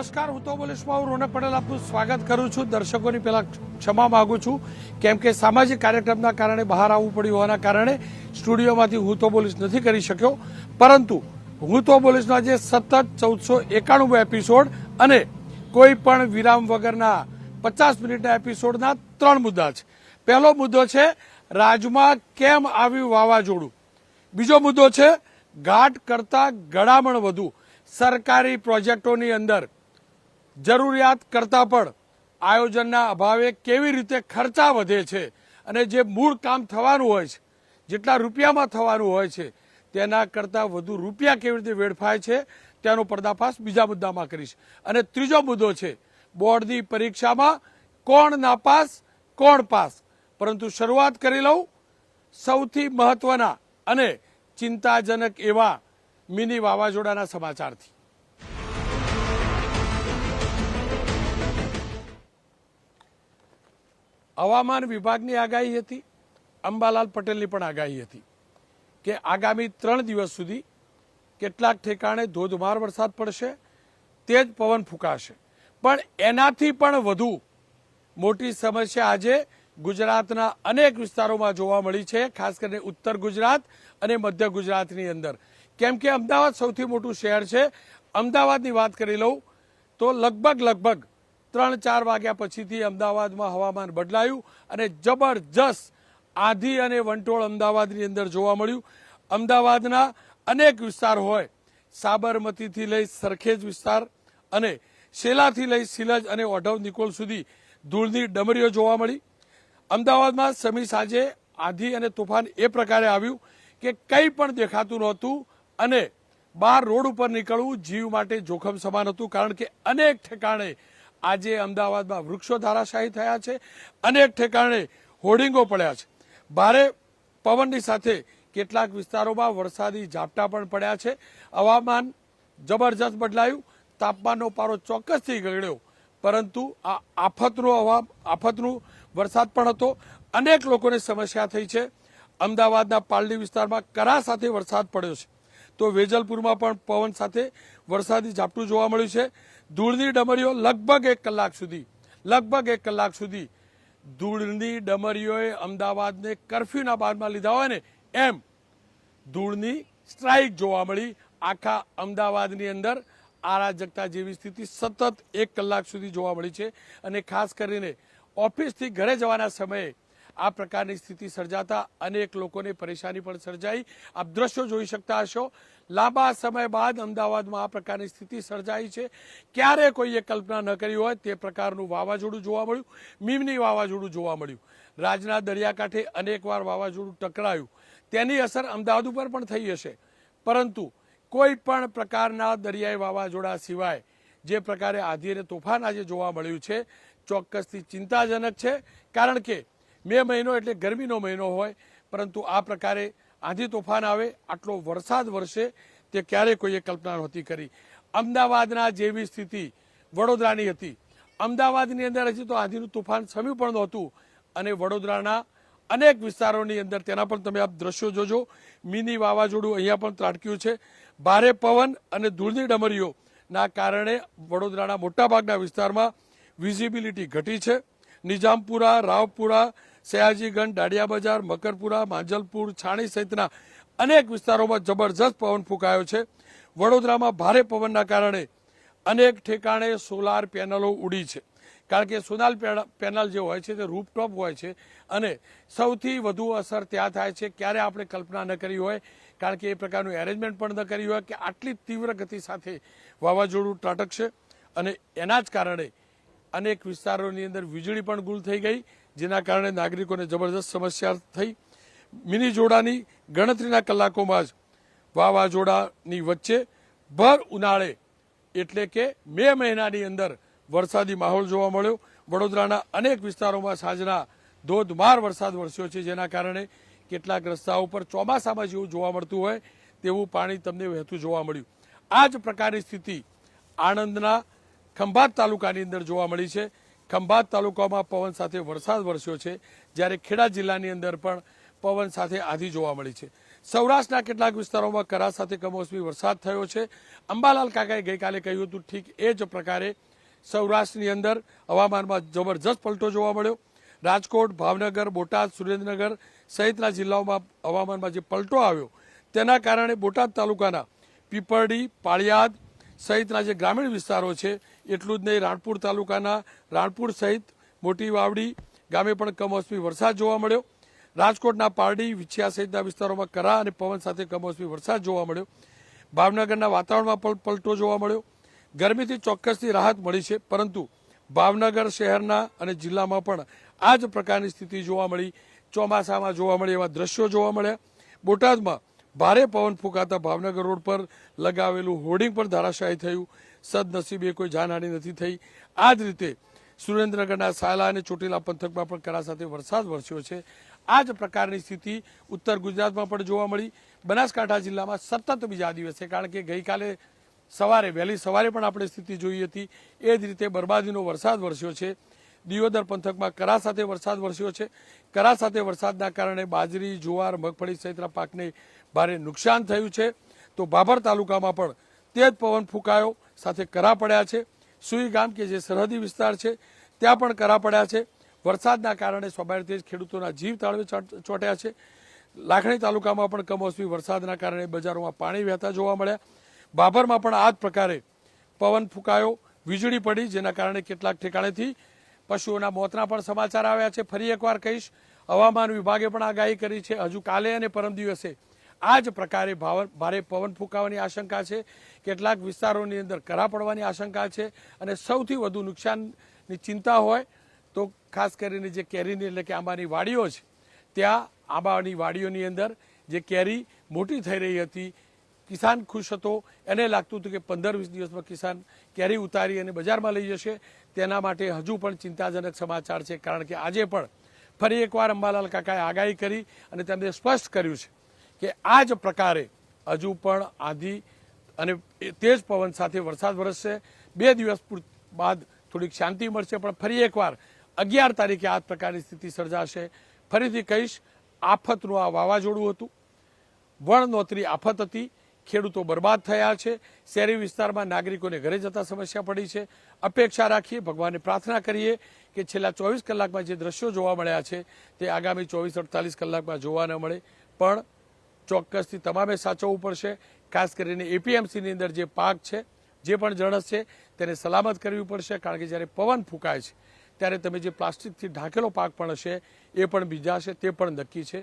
નમસ્કાર, હું તો બોલીશમાં હું રોનક પટેલ આપનું સ્વાગત કરું છું. દર્શકોની પહેલા ક્ષમા માંગુ છું, કેમ કે સામાજિક કાર્યક્રમના કારણે બહાર આવવું પડ્યું હોવાના કારણે સ્ટુડિયોમાંથી હું તો બોલીશ નથી કરી શક્યો. પરંતુ હું તો બોલીશનો આજે સતત ચૌદસો એકાણું એપિસોડ અને કોઈ પણ વિરામ વગરના પચાસ મિનિટના એપિસોડના ત્રણ મુદ્દા છે. પહેલો મુદ્દો છે, રાજમાં કેમ આવ્યું વાવાઝોડું? બીજો મુદ્દો છે, ઘાટ કરતા ગળામણ વધુ. સરકારી પ્રોજેક્ટોની અંદર જરૂરિયાત કરતા પણ આયોજનના અભાવે કેવી રીતે ખર્ચા વધે છે અને જે મૂળ કામ થવાનું હોય છે, જેટલા રૂપિયામાં થવાનું હોય છે, તેના કરતાં વધુ રૂપિયા કેવી રીતે વેડફાય છે, તેનો પર્દાફાશ બીજા મુદ્દામાં કરીશ. અને ત્રીજો મુદ્દો છે, બોર્ડની પરીક્ષામાં કોણ નાપાસ, કોણ પાસ? પરંતુ શરૂઆત કરી લઉં. સૌથી મહત્વના અને ચિંતાજનક એવા મિની વાવાઝોડાના સમાચારથી. હવામાન વિભાગની આગાહી હતી. અંબાલાલ પટેલની પણ આગાહી હતી કે આગામી ત્રણ દિવસ સુધી કેટલાક ઠેકાણે ધોધમાર વરસાદ પડશે, તેજ પવન ફૂંકાશે. પણ એનાથી પણ વધુ મોટી સમસ્યા આજે ગુજરાતના અનેક વિસ્તારોમાં જોવા મળી છે, ખાસ કરીને ઉત્તર ગુજરાત અને મધ્ય ગુજરાતની અંદર. કેમ કે અમદાવાદ સૌથી મોટું શહેર છે. અમદાવાદની વાત કરી લઉં તો લગભગ લગભગ ત્રણ ચાર વાગ્યા પછીથી અમદાવાદમાં હવામાન બદલાયું અને જબરજસ્ત આધી અને વંટોળ અમદાવાદની અંદર જોવા મળ્યું. અમદાવાદના અનેક વિસ્તાર હોય, સાબરમતીથી લઈ સરખેજ વિસ્તાર અને શેલાથી લઈ સિલજ અને ઓઢવ નિકોલ સુધી ધૂળની ડમરીઓ જોવા મળી. અમદાવાદમાં સમી સાંજે આધી અને તોફાન એ પ્રકારે આવ્યું કે કંઈ પણ દેખાતું નહોતું અને બહાર રોડ ઉપર નીકળવું જીવ માટે જોખમ સમાન હતું કારણ કે અનેક ઠેકાણે આજે અમદાવાદમાં વૃક્ષો ધારાશાયી થયા છે અનેક ઠેકાણે હોર્ડિંગો પડ્યા છે. ભારે પવનની સાથે કેટલાક વિસ્તારોમાં વરસાદી ઝાપટા પણ પડ્યા છે. હવામાન જબરજસ્ત બદલાયું. તાપમાનનો પારો ચોક્કસથી ગગડ્યો પરંતુ આ આફતનું હવા આફતનું વરસાદ પણ હતો. અનેક લોકોને સમસ્યા થઈ છે. અમદાવાદના પાલડી વિસ્તારમાં કરા સાથે વરસાદ પડ્યો છે. તો વેજલપુરમાં પણ પવન સાથે વરસાદી ઝાપટું જોવા મળ્યું છે. ધૂળની ડમરીઓ લગભગ એક કલાક સુધી, લગભગ એક કલાક સુધી ધૂળની ડમરીઓએ અમદાવાદને કર્ફ્યુના બાદમાં લીધા હોય ને, એમ ધૂળની સ્ટ્રાઇક જોવા મળી. આખા અમદાવાદની અંદર આરાજકતા જેવી સ્થિતિ સતત એક કલાક સુધી જોવા મળી છે. અને ખાસ કરીને ઓફિસથી ઘરે જવાના સમયે આ પ્રકારની સ્થિતિ સર્જાતા અનેક લોકોને પરેશાની પણ સર્જાઈ. આપ દ્રશ્યો જોઈ શકતા હશો. લાંબા સમય બાદ અમદાવાદમાં આ પ્રકારની સ્થિતિ સર્જાઈ છે. ક્યારે કોઈએ કલ્પના ન કરી હોય તે પ્રકારનું વાવાઝોડું જોવા મળ્યું. મીમની વાવાઝોડું જોવા મળ્યું. રાજના દરિયાકાંઠે અનેકવાર વાવાઝોડું ટકરાયું. તેની અસર અમદાવાદ ઉપર પણ થઈ હશે. પરંતુ કોઈ પણ પ્રકારના દરિયાઈ વાવાઝોડા સિવાય જે પ્રકારે આધી તોફાન આજે જોવા મળ્યું છે, ચોક્કસથી ચિંતાજનક છે. કારણ કે મે મહિનો એટલે ગરમીનો મહિનો હોય, પરંતુ આ પ્રકારે આંધી તોફાન આવે, આટલો વરસાદ વરસે, તે ક્યારે કોઈએ કલ્પના નહોતી કરી. અમદાવાદના જેવી સ્થિતિ વડોદરાની હતી. અમદાવાદની અંદર હજી તો આંધીનું તોફાન સમ્યું પણ નહોતું, અને વડોદરાના અનેક વિસ્તારોની અંદર, તેના પણ તમે આપ દ્રશ્યો જોજો, મિની વાવાઝોડું અહીંયા પણ ત્રાટક્યું છે. ભારે પવન અને ધૂળની ડમરીઓના કારણે વડોદરાના મોટાભાગના વિસ્તારમાં વિઝિબિલિટી ઘટી છે. નિઝામપુરા, રાવપુરા સયાજીગંજ, દાડિયા બજાર, મકરપુરા, માંજલપુર, છાણી સહિતના અનેક વિસ્તારોમાં જબરજસ્ત પવન ફૂંકાયો છે. વડોદરામાં ભારે પવનના કારણે અનેક ઠેકાણે સોલાર પેનલો ઉડી છે. કારણ કે સોલાર પેનલ જે હોય છે તે રૂપટોપ હોય છે અને સૌથી વધુ અસર ત્યાં થાય છે ક્યારે આપણે કલ્પના ન કરી હોય. કારણ કે એ પ્રકારનું એરેન્જમેન્ટ પણ ન કરી હોય કે આટલી તીવ્ર ગતિ સાથે વાવાઝોડું ત્રાટકશે અને એના જ કારણે અનેક વિસ્તારોની અંદર વીજળી પણ ગુલ થઈ ગઈ. જેના કારણે નાગરિકોને જબરદસ્ત સમસ્યા થઈ. મિની જોડાની ગણતરીના કલાકોમાં જ વાવાઝોડાની વચ્ચે ભર ઉનાળે એટલે કે મે મહિનાની અંદર વરસાદી માહોલ જોવા મળ્યો. વડોદરાના અનેક વિસ્તારોમાં સાંજના ધોધમાર વરસાદ વરસ્યો છે, જેના કારણે કેટલાક રસ્તાઓ પર ચોમાસામાં જેવું જોવા મળતું હોય તેવું પાણી તમને વહેતું જોવા મળ્યું. આ જ પ્રકારની સ્થિતિ આણંદના ખંભાત તાલુકાની અંદર જોવા મળી છે. ખંભાત તાલુકામાં પવન સાથે વરસાદ વરસ્યો છે, જ્યારે ખેડા જિલ્લાની અંદર પણ પવન સાથે આધી જોવા મળી છે. સૌરાષ્ટ્રના કેટલાક વિસ્તારોમાં કરા સાથે કમોસમી વરસાદ થયો છે. અંબાલાલ કાકાએ ગઈકાલે કહ્યું હતું, ઠીક એ જ પ્રકારે સૌરાષ્ટ્રની અંદર હવામાનમાં જબરજસ્ત પલટો જોવા મળ્યો. રાજકોટ, ભાવનગર, બોટાદ, સુરેન્દ્રનગર સહિતના જિલ્લાઓમાં હવામાનમાં જે પલટો આવ્યો, તેના કારણે બોટાદ તાલુકાના પીપરડી, પાળિયાદ સહિતના જે ગ્રામીણ વિસ્તારો છે એટલું જ નહીં, રાણપુર તાલુકાના રાણપુર સહિત મોટી વાવડી ગામે પણ કમોસમી વરસાદ જોવા મળ્યો. રાજકોટના પારડી, વિછિયા સહિતના વિસ્તારોમાં કરા અને પવન સાથે કમોસમી વરસાદ જોવા મળ્યો. ભાવનગરના વાતાવરણમાં પણ પલટો જોવા મળ્યો. ગરમીથી ચોક્કસથી રાહત મળી છે, પરંતુ ભાવનગર શહેરના અને જિલ્લામાં પણ આ જ પ્રકારની સ્થિતિ જોવા મળી, ચોમાસામાં જોવા મળે એવા દ્રશ્યો જોવા મળ્યા. બોટાદમાં ભારે પવન ફૂંકાતા ભાવનગર રોડ પર લગાવેલું હોર્ડિંગ પણ ધરાશાયી થયું. સદનસીબે કોઈ જાનહાની નથી થઈ. આ જ રીતે સુરેન્દ્રનગરના સાયલા અને ચોટીલા પંથકમાં પણ કરા સાથે વરસાદ વરસ્યો છે. આ જ પ્રકારની સ્થિતિ ઉત્તર ગુજરાતમાં પણ જોવા મળી. બનાસકાંઠા જિલ્લામાં સતત બીજા દિવસે, કારણ કે ગઈકાલે સવારે, વહેલી સવારે પણ આપણે સ્થિતિ જોઈ હતી. એ જ રીતે બરબાદીનો વરસાદ વરસ્યો છે. દિયોદર પંથકમાં કરા સાથે વરસાદ વરસ્યો છે. કરા સાથે વરસાદના કારણે બાજરી, જુવાર, મગફળી સહિતના પાકને ભારે નુકસાન થયું છે. તો ભાભર તાલુકામાં પણ તેજ પવન ફૂંકાયો. સાથે કરા પડ્યા છે. સુઈ ગામ કે જે સરહદી વિસ્તાર છે, ત્યાં પણ કરા પડ્યા છે. વરસાદના કારણે સ્વાભાવિક રીતે ખેડૂતોના જીવ તાળવે ચોંટ- ચોંટ્યા છે. લાખણી તાલુકામાં પણ કમોસમી વરસાદના કારણે બજારોમાં પાણી વહેતા જોવા મળ્યા. બાબરમાં પણ આ જ પ્રકારે પવન ફૂંકાયો. વીજળી પડી, જેના કારણે કેટલાક ઠેકાણેથી પશુઓના મોતના પણ સમાચાર આવ્યા છે. ફરી એકવાર કહીશ, હવામાન વિભાગે પણ આગાહી કરી છે. હજુ કાલે અને પરમ દિવસે આ જ પ્રકારે ભારે પવન ફૂંકાવાની આશંકા છે. કેટલાક વિસ્તારોની અંદર કરા પડવાની આશંકા છે અને સૌથી વધુ નુકસાનની ચિંતા હોય તો ખાસ કરીને જે કેરીની એટલે કે આંબાની વાડીઓ છે, ત્યાં આંબાની વાડીઓની અંદર જે કેરી મોટી થઈ રહી હતી, કિસાન ખુશ હતો. એને લાગતું હતું કે પંદર વીસ દિવસમાં કિસાન કેરી ઉતારી અને બજારમાં લઈ જશે. તેના માટે હજુ પણ ચિંતાજનક સમાચાર છે, કારણ કે આજે પણ ફરી એકવાર અંબાલાલ કાકાએ આગાહી કરી અને તેમણે સ્પષ્ટ કર્યું છે. કે આ જ પ્રકારે હજુ પણ આંધી અને તેજ પવન સાથે વરસાદ વરસશે. બે દિવસ બાદ થોડીક શાંતિ મળશે, પણ ફરી એકવાર અગિયાર તારીખે આ પ્રકારની સ્થિતિ સર્જાશે. ફરીથી કહીશ, આફતનું આ વાવાઝોડું હતું. વણનોતરી આફત હતી. ખેડૂતો બરબાદ થયા છે. શહેરી વિસ્તારમાં નાગરિકોને ઘરે જતા સમસ્યા પડી છે. અપેક્ષા રાખીએ, ભગવાનને પ્રાર્થના કરીએ કે છેલ્લા ચોવીસ કલાકમાં જે દ્રશ્યો જોવા મળ્યા છે, તે આગામી ચોવીસ અડતાલીસ કલાકમાં જોવા ન મળે. પણ ચોક્કસથી તમામે સાચવવું પડશે. ખાસ કરીને એપીએમસીની અંદર જે પાક છે, જે પણ જણસ છે, તેને સલામત કરવી પડશે કારણ કે જ્યારે પવન ફૂંકાય છે, ત્યારે તમે જે પ્લાસ્ટિકથી ઢાંકેલો પાક પણ હશે, એ પણ બીજાશે તે પણ નક્કી છે.